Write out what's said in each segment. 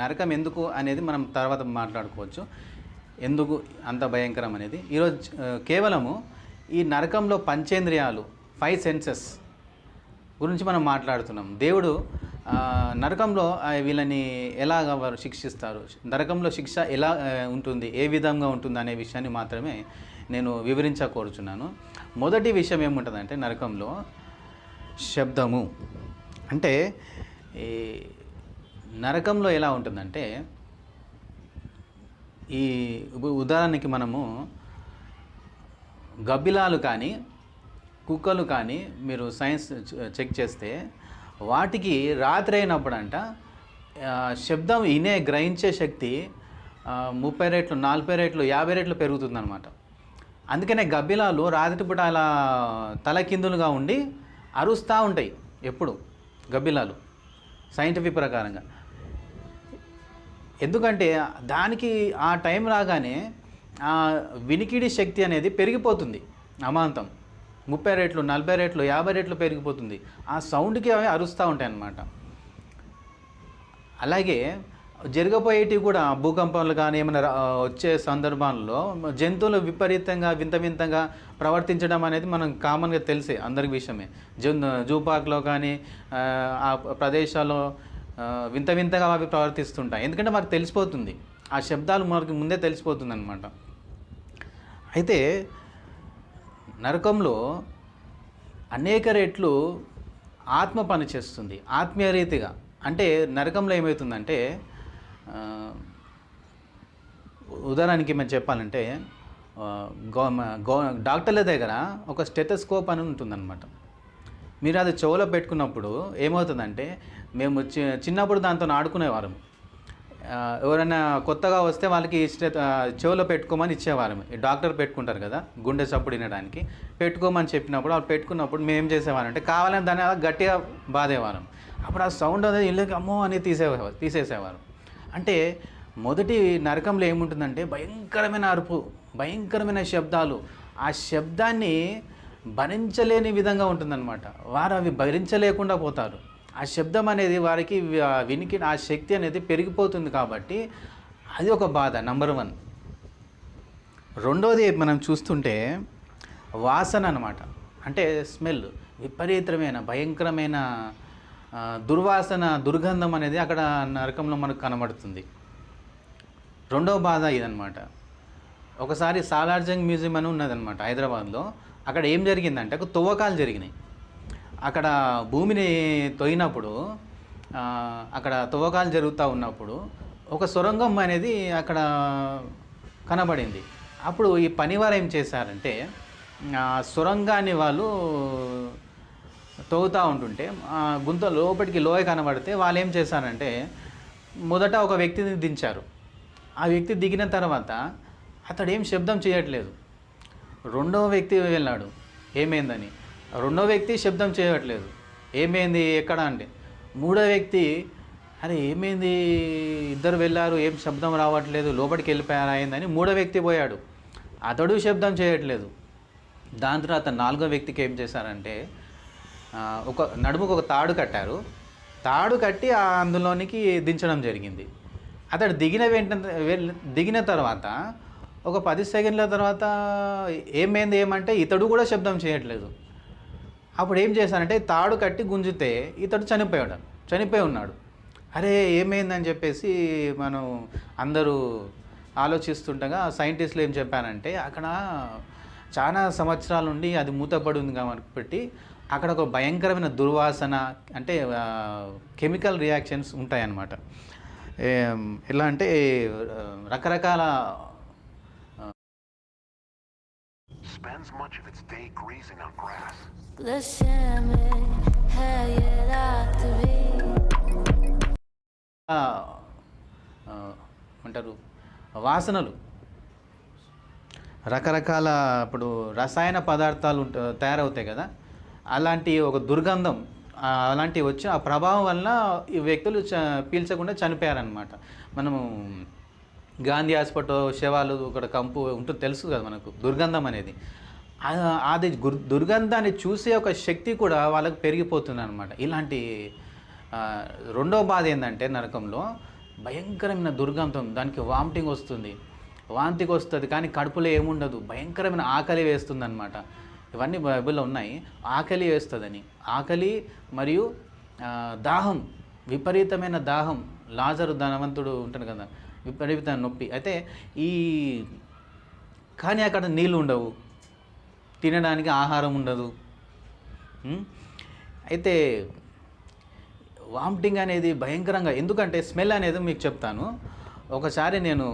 నరకం ఎందుకు అనేది మనం తర్వాత మాట్లాడుకోవచ్చు. ఎందుకు అంత భయంకరం అనేది. ఈరోజు కేవలము ఈ నరకంలో పంచేంద్రియాలు ఫైవ్ సెన్సెస్ గురించి మనం మాట్లాడుతున్నాం. దేవుడు నరకంలో వీళ్ళని ఎలాగ వారు శిక్షిస్తారు? నరకంలో శిక్ష ఎలా ఉంటుంది? ఏ విధంగా ఉంటుంది అనే విషయాన్ని మాత్రమే నేను వివరించకోరుచున్నాను. మొదటి విషయం ఏముంటుందంటే నరకంలో శబ్దము. అంటే ఈ నరకంలో ఎలా ఉంటుందంటే ఈ ఉదాహరణకి మనము గబ్బిలాలు కానీ కుక్కలు కానీ మీరు సైన్స్ చెక్ చేస్తే వాటికి రాత్రి అయినప్పుడంట శబ్దం వినే గ్రహించే శక్తి ముప్పై రేట్లు నలభై రేట్లు యాభై రేట్లు పెరుగుతుందన్నమాట. అందుకనే గబ్బిలాలు రాత్రిపూట అలా తలకిందులుగా ఉండి అరుస్తూ ఉంటాయి ఎప్పుడు గబ్బిలాలు. సైంటిఫిక్ ప్రకారంగా. ఎందుకంటే దానికి ఆ టైం రాగానే ఆ వినికిడి శక్తి అనేది పెరిగిపోతుంది అమాంతం. ముప్పై రేట్లు నలభై రేట్లు యాభై రేట్లు పెరిగిపోతుంది. ఆ సౌండ్కి అవి అరుస్తూ ఉంటాయి అన్నమాట అలాగే జరగబోయేటివి కూడా భూకంపాలు కానీ ఏమైనా రా- వచ్చే సందర్భాల్లో జంతువులు విపరీతంగా వింత వింతగా ప్రవర్తించడం అనేది మనం కామన్గా తెలిసే అందరి విషయమే. జూ జూ పార్క్లో కానీ ఆ, ప్రదేశాల్లో వింత వింతగా అవి ప్రవర్తిస్తుంటాయి. ఎందుకంటే మాకు తెలిసిపోతుంది. ఆ శబ్దాలు మనకి ముందే తెలిసిపోతుంది అనమాట అయితే నరకంలో అనేక రెట్లు ఆత్మ పని చేస్తుంది. ఆత్మీయ రీతిగా. అంటే నరకంలో ఏమవుతుందంటే ఉదాహరణకి మేము చెప్పాలంటే గో గో డాక్టర్ల దగ్గర ఒక స్టెటస్కోప్ అని ఉంటుందన్నమాట. మీరు అది చెవులో పెట్టుకున్నప్పుడు ఏమవుతుందంటే మేము చిన్నప్పుడు దాంతో ఆడుకునేవారం ఎవరైనా కొత్తగా వస్తే వాళ్ళకి ఇష్ట చెవులో చెవిలో పెట్టుకోమని ఇచ్చేవారం ఈ డాక్టర్ పెట్టుకుంటారు కదా గుండె చప్పుడు తినడానికి. పెట్టుకోమని చెప్పినప్పుడు వాళ్ళు పెట్టుకున్నప్పుడు మేము ఏం చేసేవారం అంటే కావాలని దాన్ని అలా గట్టిగా బాధేవారం అప్పుడు ఆ సౌండ్ అనేది ఇళ్ళకి అమ్మో అని తీసేవా తీసేసేవారు అంటే మొదటి నరకంలో ఏముంటుందంటే భయంకరమైన అరుపు భయంకరమైన శబ్దాలు. ఆ శబ్దాన్ని భరించలేని విధంగా ఉంటుందన్నమాట. వారు అవి భరించలేకుండా పోతారు. ఆ శబ్దం అనేది వారికి ఆ వినికి ఆ శక్తి అనేది పెరిగిపోతుంది కాబట్టి అది ఒక బాధ నంబర్ వన్ రెండోది మనం చూస్తుంటే వాసన అనమాట అంటే స్మెల్ విపరీతమైన భయంకరమైన దుర్వాసన దుర్గంధం అనేది అక్కడ నరకంలో మనకు కనబడుతుంది. రెండవ బాధ ఇదనమాట ఒకసారి సాలార్జంగ్ మ్యూజియం అని ఉన్నదనమాట హైదరాబాద్లో. అక్కడ ఏం జరిగిందంటే ఒక తువ్వకాలు జరిగినాయి. అక్కడ భూమిని తొయినప్పుడు అక్కడ తవ్వకాలు జరుగుతూ ఉన్నప్పుడు ఒక సొరంగం అనేది అక్కడ కనబడింది. అప్పుడు ఈ పనివారు ఏం చేశారంటే సొరంగాన్ని వాళ్ళు తవ్వుతూ ఉంటుంటే గుంత లోపలికి లోయ కనబడితే వాళ్ళు ఏం చేశారంటే మొదట ఒక వ్యక్తిని దించారు. ఆ వ్యక్తి దిగిన తర్వాత అతడు ఏం శబ్దం చేయట్లేదు. రెండవ వ్యక్తి వెళ్ళాడు. ఏమైందని? రెండో వ్యక్తి శబ్దం చేయట్లేదు. ఏమైంది? ఎక్కడ అంటే మూడో వ్యక్తి అరే ఏమైంది? ఇద్దరు వెళ్ళారు ఏం శబ్దం రావట్లేదు లోపలికి వెళ్ళిపోయారు అయిందని మూడో వ్యక్తి పోయాడు. అతడు శబ్దం చేయట్లేదు. దాని తర్వాత నాలుగో వ్యక్తికి ఏం చేశారంటే ఒక నడుముకు ఒక తాడు కట్టారు. తాడు కట్టి ఆ అందులోనికి దించడం జరిగింది. అతడు దిగిన వెంటనే దిగిన తర్వాత ఒక పది సెకండ్ల తర్వాత ఏమైంది? ఏమంటే ఇతడు కూడా శబ్దం చేయట్లేదు. అప్పుడు ఏం చేశానంటే తాడు కట్టి గుంజితే ఇతడు చనిపోయాడు. చనిపోయి ఉన్నాడు. అరే ఏమైందని చెప్పేసి మనం అందరూ ఆలోచిస్తుండగా సైంటిస్టులు ఏం చెప్పానంటే అక్కడ చాలా సంవత్సరాల నుండి అది మూతపడి ఉంది కాబట్టి అక్కడ ఒక భయంకరమైన దుర్వాసన అంటే కెమికల్ రియాక్షన్స్ ఉంటాయన్నమాట. ఎలా అంటే రకరకాల spends much of its day grazing on grass. అంటారు వాసనలు. రకరకాల ఇప్పుడు రసాయన పదార్థాలు తయారవుతాయి కదా? అలాంటి ఒక దుర్గంధం అలాంటివి వచ్చి ఆ ప్రభావం వల్ల ఈ వ్యక్తులు చ పీల్చకుండా చనిపోయారనమాట మనము గాంధీ హాస్పిటల్ శవాలు ఇక్కడ కంపు ఉంటుంది తెలుసు కదా మనకు దుర్గంధం అనేది. అది దుర్గంధాన్ని చూసే ఒక శక్తి కూడా వాళ్ళకి పెరిగిపోతుంది అనమాట ఇలాంటి రెండో బాధ ఏంటంటే నరకంలో భయంకరమైన దుర్గంధం దానికి వామిటింగ్ వస్తుంది. వాంతికి వస్తుంది కానీ కడుపులో ఏముండదు భయంకరమైన ఆకలి వేస్తుంది అనమాట ఇవన్నీ బైబిల్లో ఉన్నాయి ఆకలి వేస్తుందని. ఆకలి మరియు దాహం విపరీతమైన దాహం. లాజరు ధనవంతుడు ఉంటాడు కదా విపరీతమైన నొప్పి. అయితే ఈ కానీ అక్కడ నీళ్ళు ఉండవు. తినడానికి ఆహారం ఉండదు. అయితే వామిటింగ్ అనేది భయంకరంగా ఎందుకంటే స్మెల్ అనేది మీకు చెప్తాను. ఒకసారి నేను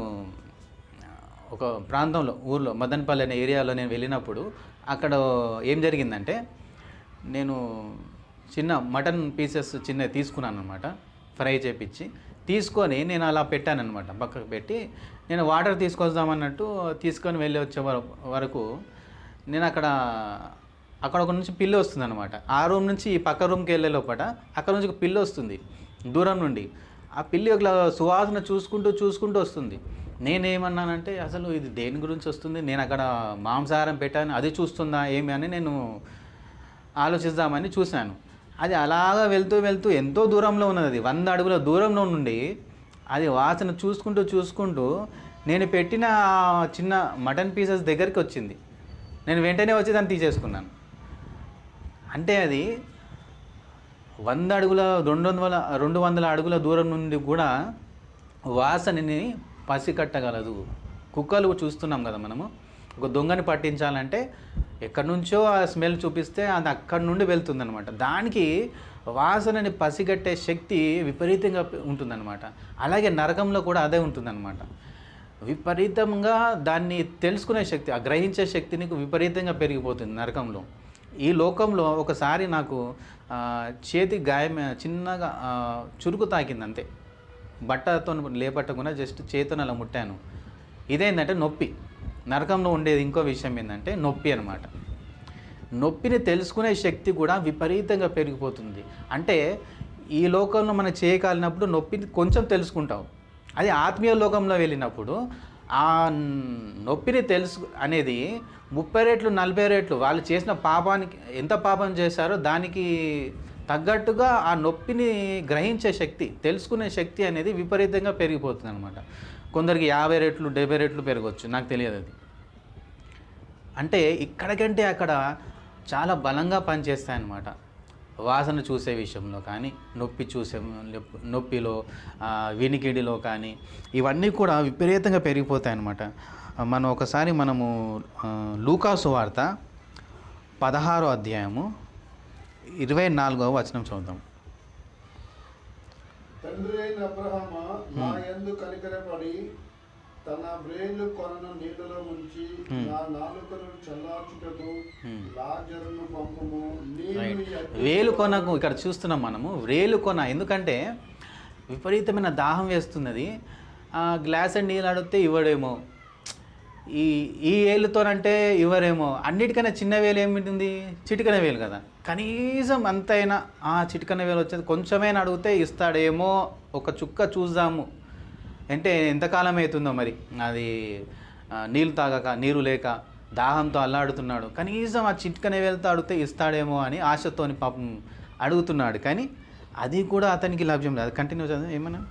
ఒక ప్రాంతంలో ఊర్లో మదన్పల్లి అనే ఏరియాలో నేను వెళ్ళినప్పుడు అక్కడ ఏం జరిగిందంటే నేను చిన్న మటన్ పీసెస్ చిన్న తీసుకున్నాను అనమాట ఫ్రై చేపించి తీసుకొని నేను అలా పెట్టానన్నమాట. పక్కకు పెట్టి నేను వాటర్ తీసుకొద్దామన్నట్టు తీసుకొని వెళ్ళి వచ్చే వరకు నేను అక్కడ అక్కడ ఒక నుంచి పిల్లి వస్తుంది అనమాట ఆ రూమ్ నుంచి ఈ పక్క రూమ్కి వెళ్ళే లోపల అక్కడ నుంచి ఒక పిల్లి వస్తుంది దూరం నుండి. ఆ పిల్లి ఒక సువాసన చూసుకుంటూ చూసుకుంటూ వస్తుంది. నేనేమన్నానంటే అసలు ఇది దేని గురించి వస్తుంది? నేను అక్కడ మాంసాహారం పెట్టాను అది చూస్తుందా ఏమి? అని నేను ఆలోచిద్దామని చూశాను. అది అలాగా వెళ్తూ వెళ్తూ ఎంతో దూరంలో ఉన్నది అది. వంద అడుగుల దూరంలో నుండి అది వాసన చూసుకుంటూ చూసుకుంటూ నేను పెట్టిన చిన్న మటన్ పీసెస్ దగ్గరికి వచ్చింది. నేను వెంటనే వచ్చి దాన్ని తీసేసుకున్నాను. అంటే అది వంద అడుగుల రెండు వందల రెండు వందల అడుగుల దూరం నుండి కూడా వాసనని పసికట్టగలదు. కుక్కలు చూస్తున్నాం కదా మనము. ఒక దొంగని పట్టించాలంటే ఎక్కడి నుంచో ఆ స్మెల్ చూపిస్తే అది అక్కడి నుండి వెళ్తుందనమాట దానికి వాసనని పసిగట్టే శక్తి విపరీతంగా ఉంటుందన్నమాట. అలాగే నరకంలో కూడా అదే ఉంటుందన్నమాట. విపరీతంగా దాన్ని తెలుసుకునే శక్తి ఆ గ్రహించే శక్తి నీకు విపరీతంగా పెరిగిపోతుంది నరకంలో. ఈ లోకంలో ఒకసారి నాకు చేతి గాయం చిన్నగా చురుకు తాకింది అంతే బట్టతో లేపట్టకుండా జస్ట్ చేతును అలా ముట్టాను. ఇదేంటంటే నొప్పి. నరకంలో ఉండేది ఇంకో విషయం ఏంటంటే నొప్పి అనమాట నొప్పిని తెలుసుకునే శక్తి కూడా విపరీతంగా పెరిగిపోతుంది. అంటే ఈ లోకంలో మనం చేయగలిగినప్పుడు నొప్పిని కొంచెం తెలుసుకుంటాం. అది ఆత్మీయ లోకంలో వెళ్ళినప్పుడు ఆ నొప్పిని తెలుసు అనేది ముప్పై రేట్లు నలభై రేట్లు వాళ్ళు చేసిన పాపానికి ఎంత పాపం చేశారో దానికి తగ్గట్టుగా ఆ నొప్పిని గ్రహించే శక్తి తెలుసుకునే శక్తి అనేది విపరీతంగా పెరిగిపోతుంది అనమాట కొందరికి యాభై రెట్లు డెబ్బై రెట్లు పెరగవచ్చు నాకు తెలియదు అది. అంటే ఇక్కడికంటే అక్కడ చాలా బలంగా పనిచేస్తాయన్నమాట. వాసన చూసే విషయంలో కానీ నొప్పి చూసే నొప్పిలో వినికిడిలో కానీ ఇవన్నీ కూడా విపరీతంగా పెరిగిపోతాయి అన్నమాట మనం ఒకసారి మనము లూకాసు వార్త పదహారో అధ్యాయము ఇరవై నాలుగవ వచనం చూద్దాం తండ్రి అయిన అబ్రహమ నా యందు కనికరపడి తన కొనను నీళ్ళలో ముంచి నా నాలుకను చల్లార్చుటకు లాజరును పంపము. వేలు కొనకు ఇక్కడ చూస్తున్నాం మనము. వేలు కొన ఎందుకంటే విపరీతమైన దాహం వేస్తున్నది. గ్లాస్ అండ్ నీళ్ళు అడిగితే ఇవ్వడేమో. ఈ ఈ వేలుతోనంటే ఎవరేమో అన్నిటికన్నా చిన్న వేలు ఏమిటి చిటికన వేలు కదా. కనీసం అంతైనా ఆ చిటికన వేలు వచ్చేది కొంచెమైనా అడిగితే ఇస్తాడేమో. ఒక చుక్క చూద్దాము. అంటే ఎంతకాలం అవుతుందో మరి. అది నీళ్ళు తాగక నీరు లేక దాహంతో అల్లాడుతున్నాడు. కనీసం ఆ చిట్కనే వేలుతో అడిగితే ఇస్తాడేమో అని ఆశతోని పాపం అడుగుతున్నాడు. కానీ అది కూడా అతనికి లభ్యం లేదు. కంటిన్యూ చదువు ఏమన్నా?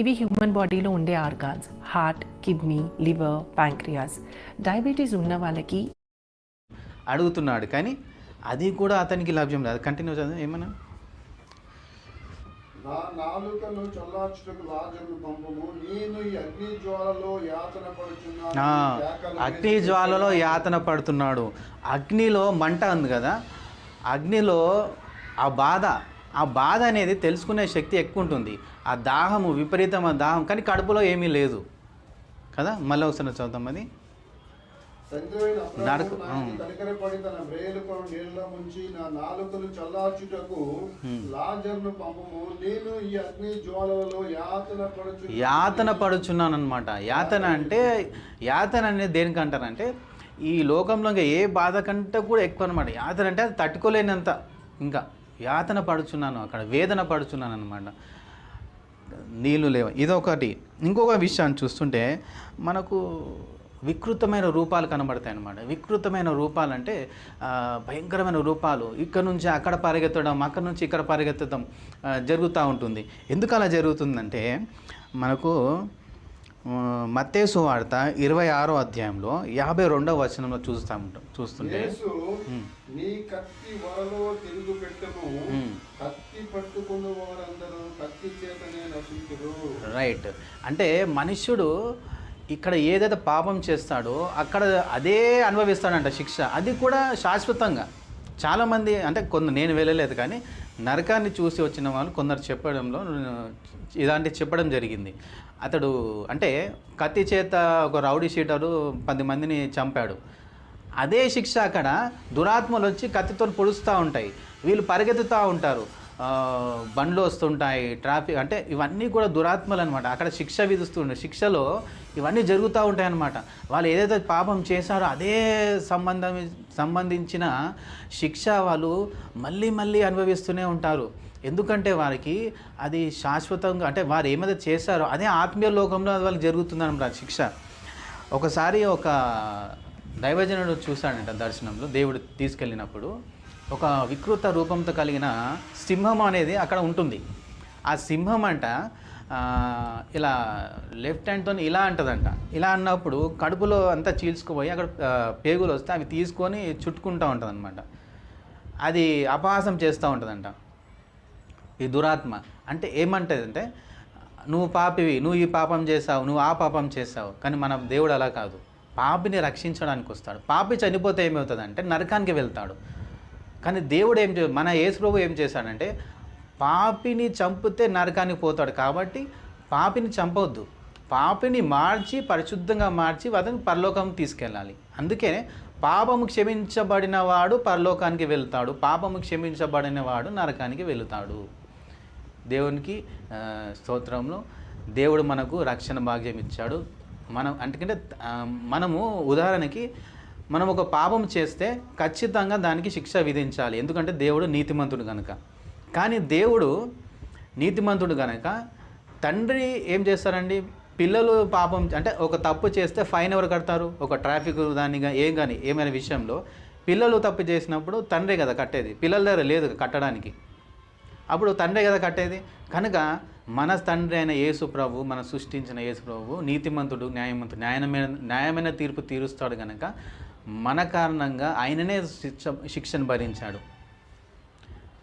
ఇవి హ్యూమన్ బాడీలో ఉండే organs heart kidney liver pancreas. Diabetes ఉన్న వాళ్ళకి అడుగుతున్నాడు కానీ అది కూడా అతనికి లభ్యం లేదు. కంటిన్యూ చదువు ఏమన్నా? నా నాలుకను చల్లార్చుటకు లాజరును పంపము. నేను ఈ అగ్ని జ్వాలలో యాతన పడుచున్నాను. అగ్ని జ్వాలలో యాతన పడుతున్నాడు. అగ్నిలో మంట ఉంది కదా అగ్నిలో ఆ బాధ ఆ బాధ అనేది తెలుసుకునే శక్తి ఎక్కువ ఉంటుంది. ఆ దాహము విపరీతమైన దాహం కానీ కడుపులో ఏమీ లేదు కదా? మళ్ళీ ఒకసారి చదువుతాం అది. తండ్రి అయిన అబ్రహాము నరక- నా యందు కనికరపడి తన వ్రేలు కొన నీళ్ళలో ముంచి నా నాలుకను చల్లార్చుటకు లాజరును పంపము. నేను ఈ అగ్ని జ్వాలలో యాతన పడుచు యాతన పడుచున్నాను అనమాట యాతన అంటే యాతన అనేది దేనికి అంటారంటే ఈ లోకంలో ఇంకా ఏ బాధ కంటే కూడా ఎక్కువ అనమాట యాతన అంటే అది తట్టుకోలేనంత. ఇంకా యాతన పడుచున్నాను అక్కడ వేదన పడుచున్నాను అనమాట నీళ్ళు లేవు. ఇదొకటి. ఇంకొక విషయాన్ని చూస్తుంటే మనకు వికృతమైన రూపాలు కనబడతాయి అన్నమాట వికృతమైన రూపాలు అంటే భయంకరమైన రూపాలు ఇక్కడ నుంచి అక్కడ పరిగెత్తడం అక్కడ నుంచి ఇక్కడ పరిగెత్తడం జరుగుతూ ఉంటుంది. ఎందుకు అలా జరుగుతుందంటే మనకు మత్తేసు వార్త ఇరవై ఆరో అధ్యాయంలో యాభై రెండవ వచనంలో చూస్తూ ఉంటాం చూస్తుంటే. యేసు ఉమ్. నీ కత్తి వరలో తిరుగు పెట్టము. ఉమ్. కత్తి పట్టుకున్న వారందరూ కత్తి చేతనే నశించురు. రైట్. అంటే మనుష్యుడు ఇక్కడ ఏదైతే పాపం చేస్తాడో అక్కడ అదే అనుభవిస్తాడంట శిక్ష. అది కూడా శాశ్వతంగా. చాలామంది అంటే కొందరు నేను వెళ్ళలేదు కానీ నరకాన్ని చూసి వచ్చిన వాళ్ళు కొందరు చెప్పడంలో ఇలాంటి చెప్పడం జరిగింది. అతడు అంటే కత్తి చేత ఒక రౌడీ షీటరు పది మందిని చంపాడు. అదే శిక్ష అక్కడ దురాత్మలు వచ్చి కత్తితో పొడుస్తూ ఉంటాయి. వీళ్ళు పరిగెత్తుతూ ఉంటారు. బండ్లు వస్తుంటాయి ట్రాఫిక్ అంటే ఇవన్నీ కూడా దురాత్మలు అనమాట అక్కడ శిక్ష విధిస్తుండే. శిక్షలో ఇవన్నీ జరుగుతూ ఉంటాయి అన్నమాట వాళ్ళు ఏదైతే పాపం చేశారో అదే సంబంధం సంబంధించిన శిక్ష వాళ్ళు మళ్ళీ మళ్ళీ అనుభవిస్తూనే ఉంటారు. ఎందుకంటే వారికి అది శాశ్వతంగా అంటే వారు ఏమైతే చేశారో అదే ఆత్మీయ లోకంలో అది వాళ్ళకి జరుగుతుందనమాట శిక్ష. ఒకసారి ఒక దైవజనుడు చూశాడంట దర్శనంలో దేవుడు తీసుకెళ్ళినప్పుడు. ఒక వికృత రూపంతో కలిగిన సింహం అనేది అక్కడ ఉంటుంది. ఆ సింహం అంట ఇలా లెఫ్ట్ హ్యాండ్తో ఇలా అంటదంట. ఇలా అన్నప్పుడు కడుపులో అంతా చీల్చుకుపోయి అక్కడ పేగులు వస్తే అవి తీసుకొని చుట్టుకుంటూ ఉంటుంది అది అపహాసం చేస్తూ ఉంటుందంట. ఈ దురాత్మ. అంటే ఏమంటదంటే నువ్వు పాపివి నువ్వు ఈ పాపం చేసావు నువ్వు ఆ పాపం చేసావు కానీ మన దేవుడు అలా కాదు. పాపిని రక్షించడానికి వస్తాడు పాపి చనిపోతే ఏమవుతుంది అంటే నరకానికి వెళ్తాడు. కానీ దేవుడు ఏం చే మన యేసుప్రభు ఏం చేశాడంటే పాపిని చంపితే నరకానికి పోతాడు కాబట్టి పాపిని చంపవద్దు. పాపిని మార్చి పరిశుద్ధంగా మార్చి అతను పరలోకం తీసుకెళ్ళాలి. అందుకే పాపము క్షమించబడిన వాడు పరలోకానికి వెళ్తాడు. పాపము క్షమించబడిన వాడు నరకానికి వెళుతాడు. దేవునికి స్తోత్రంలో దేవుడు మనకు రక్షణ భాగ్యం ఇచ్చాడు. మనం అంటే మనము ఉదాహరణకి మనం ఒక పాపం చేస్తే ఖచ్చితంగా దానికి శిక్ష విధించాలి. ఎందుకంటే దేవుడు నీతిమంతుడు కనుక కానీ దేవుడు నీతిమంతుడు కనుక తండ్రి ఏం చేస్తారండి? పిల్లలు పాపం అంటే ఒక తప్పు చేస్తే ఫైన్ ఎవరు కడతారు? ఒక ట్రాఫిక్ దాన్ని ఏం కానీ ఏమైనా విషయంలో పిల్లలు తప్పు చేసినప్పుడు తండ్రే కదా కట్టేది. పిల్లల దగ్గర లేదు కట్టడానికి. అప్పుడు తండ్రే కదా కట్టేది. కనుక మన తండ్రి అయిన యేసు ప్రభు మన సృష్టించిన యేసు ప్రభు నీతిమంతుడు న్యాయమంతుడు న్యాయమైన న్యాయమైన తీర్పు తీరుస్తాడు కనుక మన కారణంగా ఆయననే శిక్ష శిక్షను భరించాడు.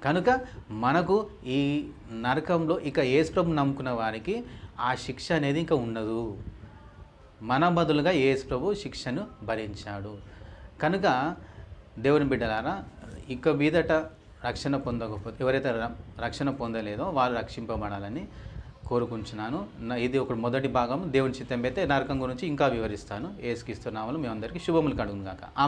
కనుక మనకు ఈ నరకంలో ఇక ఏసుప్రభు నమ్ముకున్న వారికి ఆ శిక్ష అనేది ఇంకా ఉండదు. మన బదులుగా ఏసుప్రభు శిక్షను భరించాడు. కనుక దేవుని బిడ్డలారా ఇక మీదట రక్షణ పొందకపోతే ఎవరైతే ర- రక్షణ పొందలేదో వారు రక్షింపబడాలని కోరుకుంటున్నాను. నా- ఇది ఒక మొదటి భాగం. దేవుని చిత్తం అయితే నరకం గురించి ఇంకా వివరిస్తాను. ఏసుకిస్తున్నామని మీ అందరికీ శుభములు కడుగును గాక